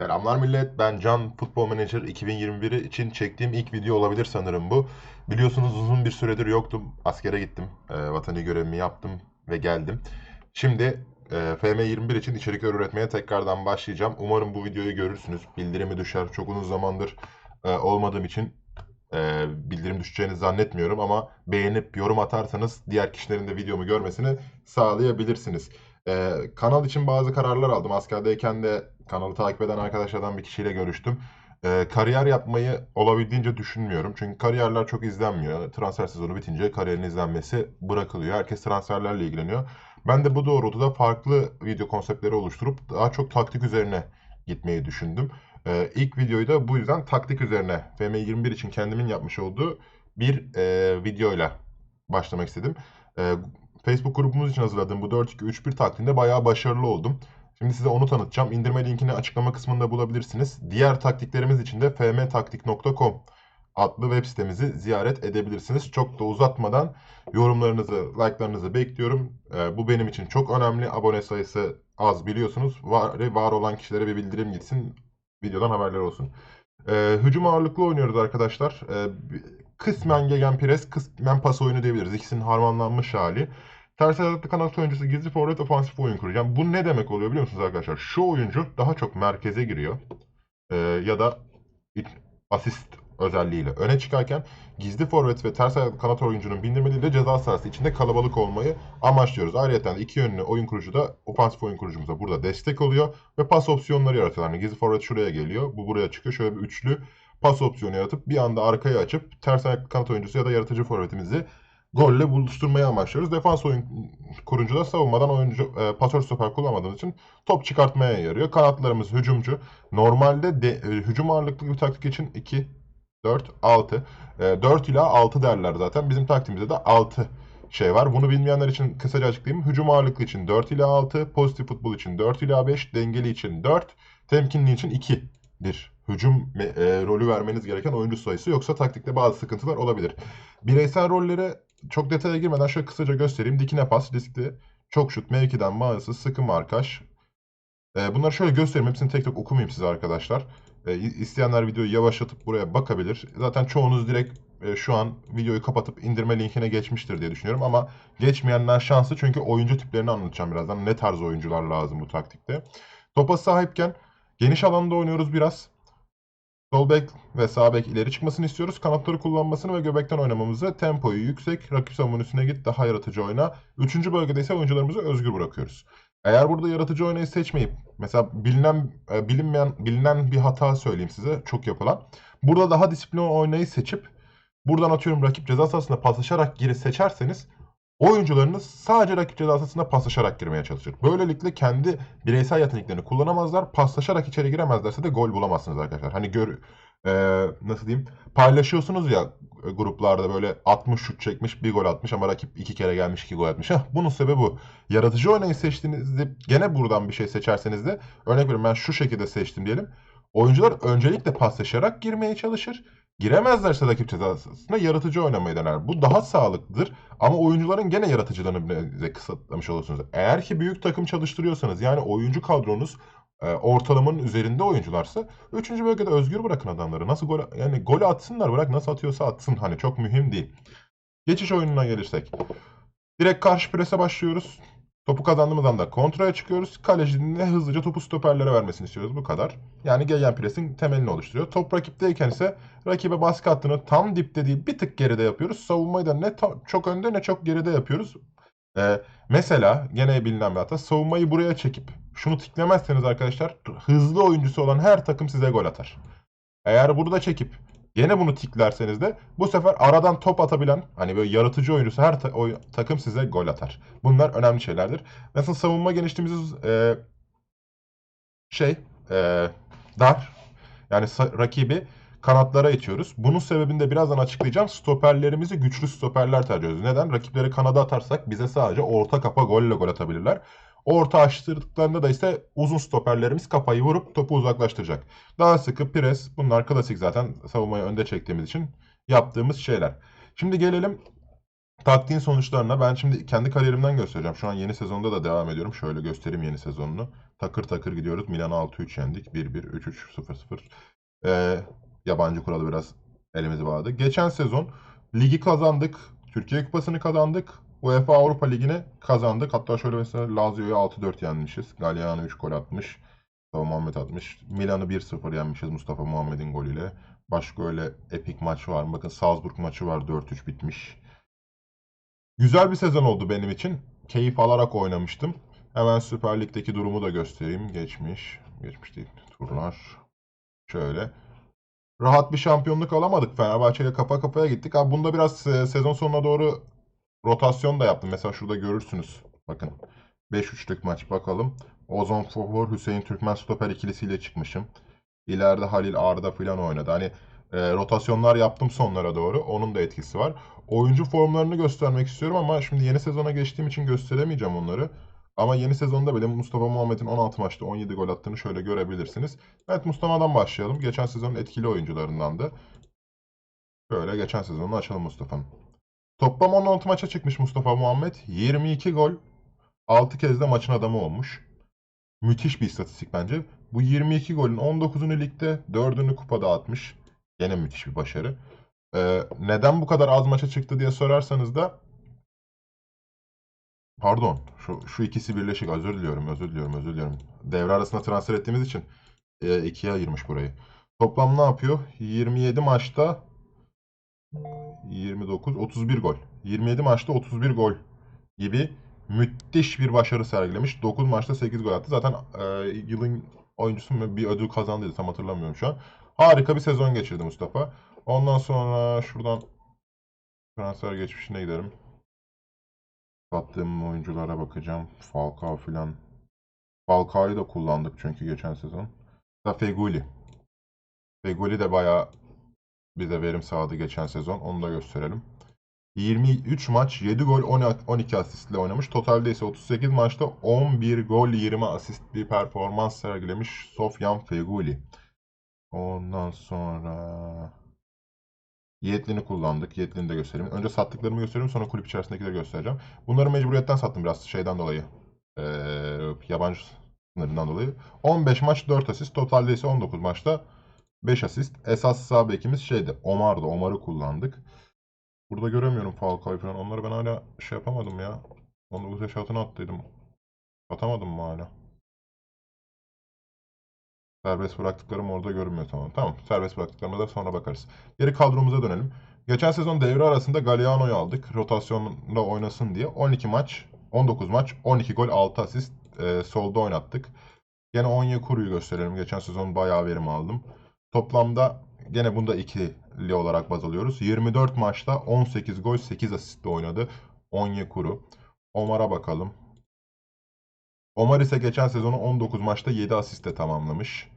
Selamlar millet. Ben Can Football Manager 2021 için çektiğim ilk video olabilir sanırım bu. Biliyorsunuz uzun bir süredir yoktum. Askere gittim. E, vatani görevimi yaptım ve geldim. Şimdi e, FM21 için içerikler üretmeye tekrardan başlayacağım. Umarım bu videoyu görürsünüz. Bildirimi düşer. Çok uzun zamandır e, olmadığım için e, bildirim düşeceğini zannetmiyorum ama beğenip yorum atarsanız diğer kişilerin de videomu görmesini sağlayabilirsiniz. E, kanal için bazı kararlar aldım. Askerdeyken de kanalı takip eden arkadaşlardan bir kişiyle görüştüm. E, kariyer yapmayı olabildiğince düşünmüyorum. Çünkü kariyerler çok izlenmiyor. Transfer sezonu bitince kariyerin izlenmesi bırakılıyor. Herkes transferlerle ilgileniyor. Ben de bu doğrultuda farklı video konseptleri oluşturup daha çok taktik üzerine gitmeyi düşündüm. Ee, ilk videoyu da bu yüzden taktik üzerine FM21 için kendimin yapmış olduğu bir e, videoyla başlamak istedim. Ee, Facebook grubumuz için hazırladığım bu 4-2-3-1 taktiğinde bayağı başarılı oldum. Şimdi size onu tanıtacağım. İndirme linkini açıklama kısmında bulabilirsiniz. Diğer taktiklerimiz için de fmtaktik.com adlı web sitemizi ziyaret edebilirsiniz. Çok da uzatmadan yorumlarınızı, like'larınızı bekliyorum. Ee, bu benim için çok önemli. Abone sayısı az biliyorsunuz. Var, var olan kişilere bir bildirim gitsin. Videodan haberler olsun. Ee, hücum ağırlıklı oynuyoruz arkadaşlar. Ee, kısmen gegenpress, kısmen pas oyunu diyebiliriz. İkisinin harmanlanmış hali. Ters ayaklı kanat oyuncusu gizli forvet ofansif oyun kuracağım. Bu ne demek oluyor biliyor musunuz arkadaşlar? Şu oyuncu daha çok merkeze giriyor. Ee, ya da asist özelliğiyle öne çıkarken gizli forvet ve ters ayaklı kanat oyuncunun bindirmeleriyle ceza sahası içinde kalabalık olmayı amaçlıyoruz. Ayrıca iki yönlü oyun kurucu da ofansif oyun kurucumuza burada destek oluyor ve pas opsiyonları yaratıyorlar. Yani gizli forvet şuraya geliyor, bu buraya çıkıyor. Şöyle bir üçlü pas opsiyonu yaratıp bir anda arkaya açıp ters ayaklı kanat oyuncusu ya da yaratıcı forvetimizi golle buluşturmayı amaçlıyoruz. Defans oyun kurucu da savunmadan oyuncu e, pasör stoper kullanmadığımız için top çıkartmaya yarıyor. Kanatlarımız hücumcu. Normalde de, e, hücum ağırlıklı bir taktik için 2 4 6 e, 4 ila 6 derler zaten. Bizim taktiğimizde de 6 şey var. Bunu bilmeyenler için kısaca açıklayayım. Hücum ağırlıklı için 4 ila 6, pozitif futbol için 4 ila 5, dengeli için 4, temkinli için 2 bir hücum e, rolü vermeniz gereken oyuncu sayısı yoksa taktikte bazı sıkıntılar olabilir. Bireysel rollere çok detaya girmeden şöyle kısaca göstereyim. Dikine pas, riskli, çok şut, mevkiden mağazası, sıkı markaj. E, bunları şöyle göstereyim. Hepsini tek tek okumayayım size arkadaşlar. E, isteyenler videoyu yavaşlatıp buraya bakabilir. Zaten çoğunuz direkt e, şu an videoyu kapatıp indirme linkine geçmiştir diye düşünüyorum. Ama geçmeyenler şanslı çünkü oyuncu tiplerini anlatacağım birazdan. Ne tarz oyuncular lazım bu taktikte. Topa sahipken geniş alanda oynuyoruz biraz. Sol bek ve sağ bek ileri çıkmasını istiyoruz. Kanatları kullanmasını ve göbekten oynamamızı, tempoyu yüksek, rakip savunmanın üstüne git, daha yaratıcı oyna. Üçüncü bölgede ise oyuncularımızı özgür bırakıyoruz. Eğer burada yaratıcı oynayı seçmeyip mesela bilinen e, bilinmeyen bilinen bir hata söyleyeyim size çok yapılan. Burada daha disiplin oynayı seçip buradan atıyorum rakip ceza sahasına paslaşarak giri seçerseniz oyuncularınız sadece rakip ceza sahasına paslaşarak girmeye çalışır. Böylelikle kendi bireysel yeteneklerini kullanamazlar. Paslaşarak içeri giremezlerse de gol bulamazsınız arkadaşlar. Hani gör e, nasıl diyeyim paylaşıyorsunuz ya e, gruplarda böyle 60 şut çekmiş bir gol atmış ama rakip iki kere gelmiş iki gol atmış. Heh, bunun sebebi bu. Yaratıcı oynayı seçtiğinizde gene buradan bir şey seçerseniz de örnek veriyorum ben şu şekilde seçtim diyelim. Oyuncular öncelikle paslaşarak girmeye çalışır. Giremezlerse rakip cezasına yaratıcı oynamayı dener. Bu daha sağlıklıdır. Ama oyuncuların gene yaratıcılığını kısıtlamış olursunuz. Eğer ki büyük takım çalıştırıyorsanız yani oyuncu kadronuz e, ortalamanın üzerinde oyuncularsa 3. bölgede özgür bırakın adamları. Nasıl gol yani gol atsınlar bırak nasıl atıyorsa atsın hani çok mühim değil. Geçiş oyununa gelirsek. Direkt karşı prese başlıyoruz. Topu kazandığımız anda kontrole çıkıyoruz. Kalecinin hızlıca topu stoperlere vermesini istiyoruz. Bu kadar. Yani gelen presin temelini oluşturuyor. Top rakipteyken ise rakibe baskı hattını tam dipte değil bir tık geride yapıyoruz. Savunmayı da ne çok önde ne çok geride yapıyoruz. Ee, mesela gene bilinen bir hata savunmayı buraya çekip şunu tiklemezseniz arkadaşlar hızlı oyuncusu olan her takım size gol atar. Eğer burada çekip Gene bunu tiklerseniz de bu sefer aradan top atabilen hani böyle yaratıcı oyuncusu her ta oy takım size gol atar. Bunlar önemli şeylerdir. Nasıl savunma genişliğimiz e, şey e, dar. Yani rakibi kanatlara itiyoruz. Bunun sebebini de birazdan açıklayacağım. Stoperlerimizi güçlü stoperler tercih ediyoruz. Neden? Rakipleri kanada atarsak bize sadece orta kapa golle gol atabilirler. Orta açtırdıklarında da ise uzun stoperlerimiz kafayı vurup topu uzaklaştıracak. Daha sıkı pres bunlar klasik zaten savunmayı önde çektiğimiz için yaptığımız şeyler. Şimdi gelelim taktiğin sonuçlarına ben şimdi kendi kariyerimden göstereceğim. Şu an yeni sezonda da devam ediyorum. Şöyle göstereyim yeni sezonunu. Takır takır gidiyoruz. Milan'a 6-3 yendik. 1-1, 3-3, 0-0. Ee, yabancı kuralı biraz elimizi bağladı. Geçen sezon ligi kazandık. Türkiye Kupası'nı kazandık. UEFA Avrupa Ligi'ni kazandık. Hatta şöyle mesela Lazio'yu 6-4 yenmişiz. Galliano 3 gol atmış. Mustafa Muhammed atmış. Milan'ı 1-0 yenmişiz Mustafa Muhammed'in golüyle. Başka öyle epik maç var? Bakın Salzburg maçı var 4-3 bitmiş. Güzel bir sezon oldu benim için. Keyif alarak oynamıştım. Hemen Süper Lig'deki durumu da göstereyim. Geçmiş. Geçmiş değil. Turlar. Şöyle. Rahat bir şampiyonluk alamadık. Fenerbahçe ile kafa kafaya gittik. Abi bunda biraz e, sezon sonuna doğru rotasyon da yaptım. Mesela şurada görürsünüz. Bakın. 5-3'lük maç bakalım. Ozon Fofor, Hüseyin Türkmen stoper ikilisiyle çıkmışım. İleride Halil Arda falan oynadı. Hani e, rotasyonlar yaptım sonlara doğru. Onun da etkisi var. Oyuncu formlarını göstermek istiyorum ama şimdi yeni sezona geçtiğim için gösteremeyeceğim onları. Ama yeni sezonda bile Mustafa Muhammed'in 16 maçta 17 gol attığını şöyle görebilirsiniz. Evet Mustafa'dan başlayalım. Geçen sezonun etkili oyuncularındandı. Böyle geçen sezonunu açalım Mustafa'nın. Toplam 16 maça çıkmış Mustafa Muhammed. 22 gol, 6 kez de maçın adamı olmuş. Müthiş bir istatistik bence. Bu 22 golün 19'unu ligde, 4'ünü kupada atmış. Yine müthiş bir başarı. Ee, neden bu kadar az maça çıktı diye sorarsanız da Pardon. Şu, şu ikisi birleşik. Özür diliyorum, özür diliyorum, özür diliyorum. Devre arasında transfer ettiğimiz için e, ikiye ayırmış burayı. Toplam ne yapıyor? 27 maçta 29, 31 gol. 27 maçta 31 gol gibi müthiş bir başarı sergilemiş. 9 maçta 8 gol attı. Zaten e, yılın oyuncusu bir ödül kazandıydı tam hatırlamıyorum şu an. Harika bir sezon geçirdi Mustafa. Ondan sonra şuradan transfer geçmişine gidelim. Sattığım oyunculara bakacağım. Falcao filan. Falcao'yu da kullandık çünkü geçen sezon. Da Feguli. Feguli de bayağı bize verim sağladı geçen sezon. Onu da gösterelim. 23 maç 7 gol 12 asistle oynamış. Totalde ise 38 maçta 11 gol 20 asist bir performans sergilemiş Sofyan Feguli. Ondan sonra Yetlin'i kullandık. Yetlin'i de göstereyim. Önce sattıklarımı göstereyim sonra kulüp içerisindekileri göstereceğim. Bunları mecburiyetten sattım biraz şeyden dolayı. Ee, yabancı sınırından dolayı. 15 maç 4 asist. Totalde ise 19 maçta 5 asist. Esas sağ bekimiz şeydi. Omar'dı. Omar'ı kullandık. Burada göremiyorum Falcao'yu falan. Onları ben hala şey yapamadım ya. 19 yaş altına attıydım. Atamadım mı hala? Serbest bıraktıklarım orada görünmüyor tamam. Tamam serbest bıraktıklarıma da sonra bakarız. Geri kadromuza dönelim. Geçen sezon devre arasında Galliano'yu aldık. Rotasyonla oynasın diye. 12 maç, 19 maç, 12 gol, 6 asist e, solda oynattık. Gene Onyekuru'yu gösterelim. Geçen sezon bayağı verim aldım. Toplamda gene bunda ikili olarak baz alıyoruz. 24 maçta 18 gol, 8 asistle oynadı. Onyekuru. Omar'a bakalım. Omar ise geçen sezonu 19 maçta 7 asiste tamamlamış.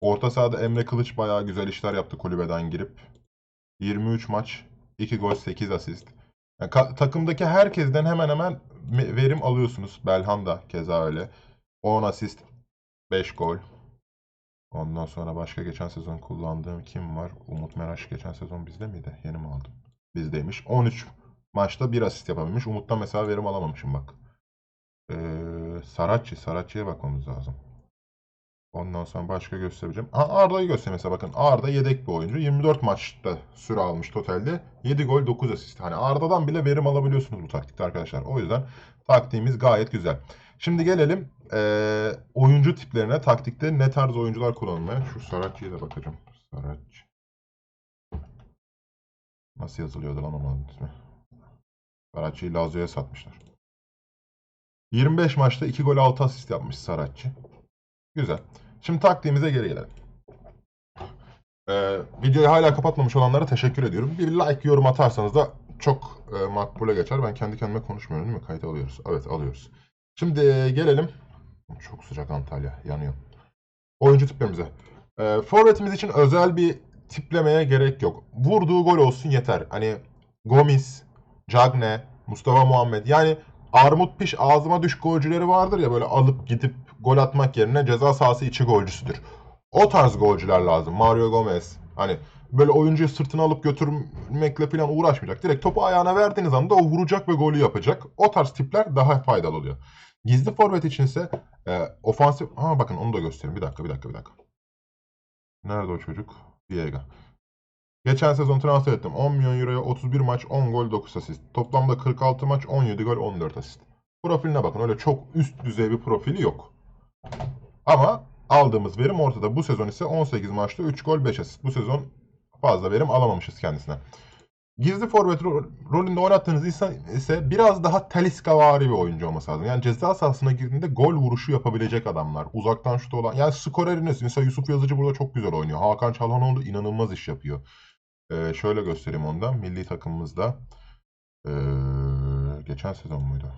Orta sahada Emre Kılıç bayağı güzel işler yaptı kulübeden girip. 23 maç, 2 gol, 8 asist. Yani takımdaki herkesten hemen hemen verim alıyorsunuz. Belhan da keza öyle. 10 asist, 5 gol. Ondan sonra başka geçen sezon kullandığım kim var? Umut Meraş geçen sezon bizde miydi? Yeni mi aldım? Bizdeymiş. 13 maçta 1 asist yapabilmiş. Umut'tan mesela verim alamamışım bak. Ee, Saratçı. Saratçı'ya bakmamız lazım. Ondan sonra başka göstereceğim. Arda'yı göster mesela bakın. Arda yedek bir oyuncu. 24 maçta süre almış totalde. 7 gol 9 asist. Hani Arda'dan bile verim alabiliyorsunuz bu taktikte arkadaşlar. O yüzden taktiğimiz gayet güzel. Şimdi gelelim e, oyuncu tiplerine. Taktikte ne tarz oyuncular kullanılmaya. Şu Saratçı'ya da bakacağım. Saratçı. Nasıl yazılıyordu lan onun ismi? Saratçı'yı Lazio'ya satmışlar. 25 maçta 2 gol 6 asist yapmış Saratçı. Güzel. Şimdi taktiğimize geri gelelim. Ee, videoyu hala kapatmamış olanlara teşekkür ediyorum. Bir like, yorum atarsanız da çok e, makbule geçer. Ben kendi kendime konuşmuyorum değil mi? Kayıt alıyoruz. Evet alıyoruz. Şimdi e, gelelim. Çok sıcak Antalya. Yanıyor. Oyuncu tiplerimize. E, forvetimiz için özel bir tiplemeye gerek yok. Vurduğu gol olsun yeter. Hani Gomis, Cagne, Mustafa Muhammed. Yani armut piş ağzıma düş golcüleri vardır ya böyle alıp gidip gol atmak yerine ceza sahası içi golcüsüdür. O tarz golcüler lazım. Mario Gomez. Hani böyle oyuncuyu sırtına alıp götürmekle falan uğraşmayacak. Direkt topu ayağına verdiğiniz anda o vuracak ve golü yapacak. O tarz tipler daha faydalı oluyor. Gizli forvet için ise e, ofansif... Ha bakın onu da göstereyim. Bir dakika, bir dakika, bir dakika. Nerede o çocuk? Viega. Geçen sezon transfer ettim. 10 milyon euroya 31 maç, 10 gol, 9 asist. Toplamda 46 maç, 17 gol, 14 asist. Profiline bakın. Öyle çok üst düzey bir profili yok. Ama aldığımız verim ortada. Bu sezon ise 18 maçta 3 gol 5 asist. Bu sezon fazla verim alamamışız kendisine. Gizli forvet ro- rolünde oynattığınız insan ise biraz daha Talisca bir oyuncu olması lazım. Yani ceza sahasına girdiğinde gol vuruşu yapabilecek adamlar. Uzaktan şut olan. Yani skoreriniz. Mesela Yusuf Yazıcı burada çok güzel oynuyor. Hakan Çalhanoğlu inanılmaz iş yapıyor. Ee, şöyle göstereyim ondan. Milli takımımızda. Ee, geçen sezon muydu?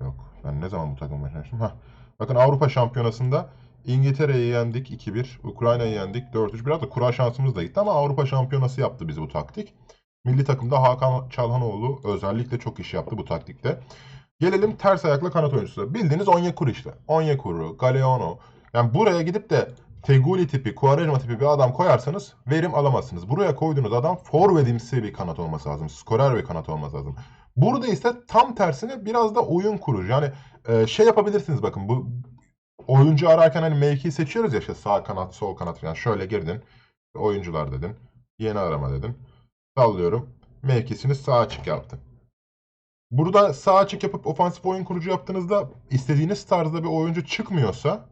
Yok. Ben ne zaman bu takımı başlamıştım? Hah. Bakın Avrupa Şampiyonası'nda İngiltere'yi yendik 2-1. Ukrayna'yı yendik 4-3. Biraz da kura şansımız da gitti ama Avrupa Şampiyonası yaptı bizi bu taktik. Milli takımda Hakan Çalhanoğlu özellikle çok iş yaptı bu taktikte. Gelelim ters ayaklı kanat oyuncusu. Bildiğiniz Onyekuru işte. Onyekuru, Galeano. Yani buraya gidip de Feguli tipi, Quaresma tipi bir adam koyarsanız verim alamazsınız. Buraya koyduğunuz adam forvedimsi bir kanat olması lazım. Skorer bir kanat olması lazım. Burada ise tam tersine biraz da oyun kurucu. Yani e, şey yapabilirsiniz bakın bu oyuncu ararken hani mevki seçiyoruz ya işte sağ kanat, sol kanat falan. Şöyle girdin. Oyuncular dedin. Yeni arama dedin. Sallıyorum. Mevkisini sağ açık yaptın. Burada sağ açık yapıp ofansif oyun kurucu yaptığınızda istediğiniz tarzda bir oyuncu çıkmıyorsa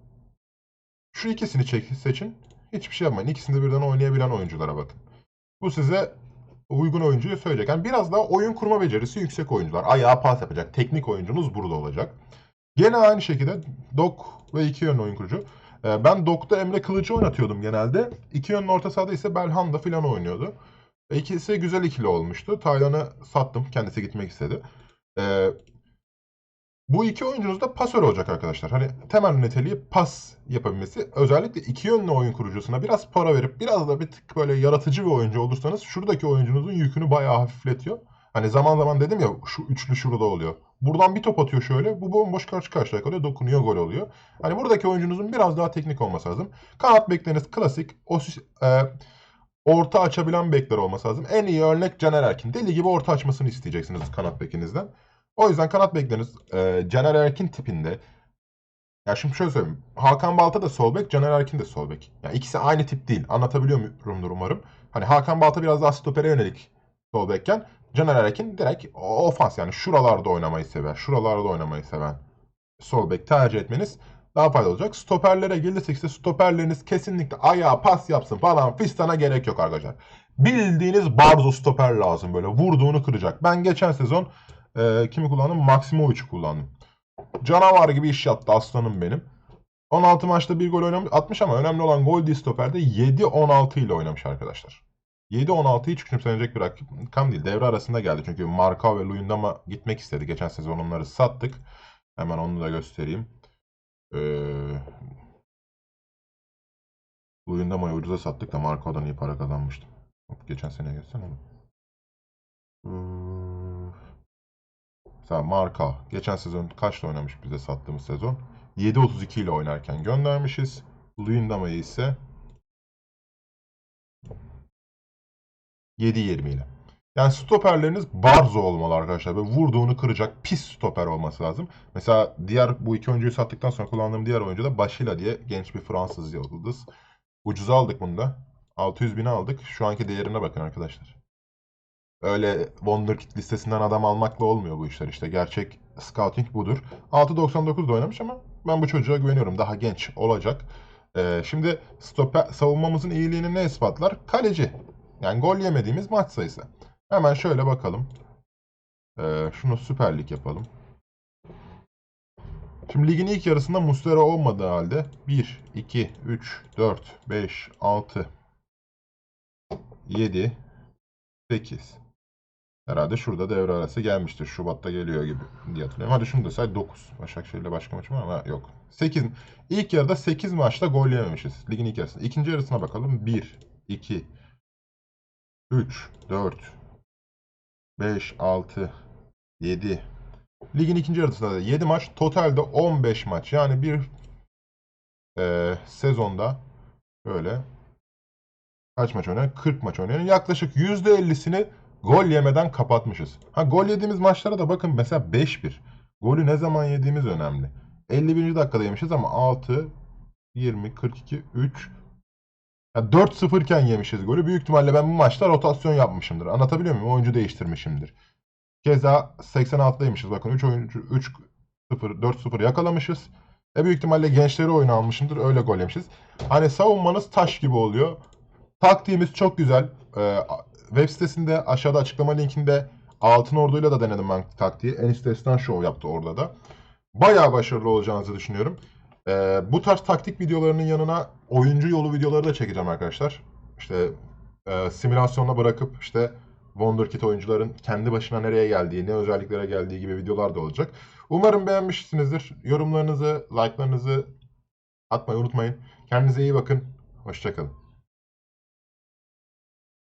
şu ikisini çek, seçin. Hiçbir şey yapmayın. İkisinde birden oynayabilen oyunculara bakın. Bu size uygun oyuncuyu söyleyecek. Yani biraz daha oyun kurma becerisi yüksek oyuncular. Ayağa pas yapacak. Teknik oyuncunuz burada olacak. Gene aynı şekilde Dok ve iki yönlü oyun kurucu. Ee, Ben Dok'ta Emre Kılıç'ı oynatıyordum genelde. İki yönlü orta sahada ise Belhanda falan oynuyordu. İkisi güzel ikili olmuştu. Taylan'ı sattım. Kendisi gitmek istedi. Bu iki oyuncunuz da pasör olacak arkadaşlar. Hani temel niteliği pas yapabilmesi. Özellikle iki yönlü oyun kurucusuna biraz para verip biraz da bir tık böyle yaratıcı bir oyuncu olursanız şuradaki oyuncunuzun yükünü bayağı hafifletiyor. Hani zaman zaman dedim ya şu üçlü şurada oluyor. Buradan bir top atıyor şöyle. Bu bomboş karşı karşıya kalıyor. Dokunuyor gol oluyor. Hani buradaki oyuncunuzun biraz daha teknik olması lazım. Kanat bekleriniz klasik. O, e, orta açabilen bekler olması lazım. En iyi örnek Caner Erkin. Deli gibi orta açmasını isteyeceksiniz kanat bekinizden. O yüzden kanat bekleriniz e, Caner Erkin tipinde. Ya şimdi şöyle söyleyeyim. Hakan Balta da sol bek, Caner Erkin de sol bek. Yani ikisi aynı tip değil. Anlatabiliyor muyumdur umarım. Hani Hakan Balta biraz daha stopere yönelik sol bekken Caner Erkin direkt ofans yani şuralarda oynamayı sever. Şuralarda oynamayı seven sol bek tercih etmeniz daha faydalı olacak. Stoperlere gelirsek ise stoperleriniz kesinlikle ayağa pas yapsın falan fistana gerek yok arkadaşlar. Bildiğiniz Barzo stoper lazım böyle vurduğunu kıracak. Ben geçen sezon e, kimi kullandım? Maximovic'i kullandım. Canavar gibi iş yaptı aslanım benim. 16 maçta bir gol oynamış, atmış ama önemli olan gol değil stoperde 7-16 ile oynamış arkadaşlar. 7-16 hiç küçümsenecek bir rakam değil. Devre arasında geldi çünkü Marka ve Luyendama gitmek istedi. Geçen sezon onları sattık. Hemen onu da göstereyim. Ee, Luyendama'yı ucuza sattık da Markao'dan iyi para kazanmıştım. Geçen sene göster onu. Ee, Mesela Marka. Geçen sezon kaçla oynamış bize sattığımız sezon? 7.32 ile oynarken göndermişiz. Luyendama'yı ise 7.20 ile. Yani stoperleriniz barzo olmalı arkadaşlar. Böyle vurduğunu kıracak pis stoper olması lazım. Mesela diğer bu iki oyuncuyu sattıktan sonra kullandığım diğer oyuncu da Başila diye genç bir Fransız yıldız. Ucuza aldık bunu da. 600 bine aldık. Şu anki değerine bakın arkadaşlar. Öyle Wonderkid listesinden adam almakla olmuyor bu işler işte. Gerçek scouting budur. 6.99'da oynamış ama ben bu çocuğa güveniyorum. Daha genç olacak. Ee, şimdi stoper, savunmamızın iyiliğini ne ispatlar? Kaleci. Yani gol yemediğimiz maç sayısı. Hemen şöyle bakalım. Ee, şunu Süper Lig yapalım. Şimdi ligin ilk yarısında Muslera olmadığı halde 1, 2, 3, 4, 5, 6, 7, 8. Herhalde şurada devre arası gelmiştir. Şubat'ta geliyor gibi diye hatırlıyorum. Hadi şunu da say 9. Başakşehir'le başka maçım var ama yok. 8. İlk yarıda 8 maçta gol yememişiz. Ligin ilk yarısında. İkinci yarısına bakalım. 1, 2, 3, 4, 5, 6, 7. Ligin ikinci yarısında da 7 maç. Totalde 15 maç. Yani bir e, sezonda böyle kaç maç oynayan? 40 maç oynayan. Yaklaşık %50'sini gol yemeden kapatmışız. Ha gol yediğimiz maçlara da bakın mesela 5-1. Golü ne zaman yediğimiz önemli. 51. dakikada yemişiz ama 6, 20, 42, 3, ya 4-0 iken yemişiz golü. Büyük ihtimalle ben bu maçta rotasyon yapmışımdır. Anlatabiliyor muyum? Oyuncu değiştirmişimdir. Keza 86'daymışız. Bakın 3 oyuncu 3 0 4-0 yakalamışız. E büyük ihtimalle gençleri oyuna almışımdır. Öyle gol yemişiz. Hani savunmanız taş gibi oluyor. Taktiğimiz çok güzel. Ee, web sitesinde aşağıda açıklama linkinde Altın Ordu'yla da denedim ben taktiği. Enis Destan Show yaptı orada da. Bayağı başarılı olacağınızı düşünüyorum. Ee, bu tarz taktik videolarının yanına oyuncu yolu videoları da çekeceğim arkadaşlar. İşte e, simülasyonla bırakıp işte Wonderkid oyuncuların kendi başına nereye geldiği, ne özelliklere geldiği gibi videolar da olacak. Umarım beğenmişsinizdir. Yorumlarınızı, like'larınızı atmayı unutmayın. Kendinize iyi bakın. Hoşçakalın.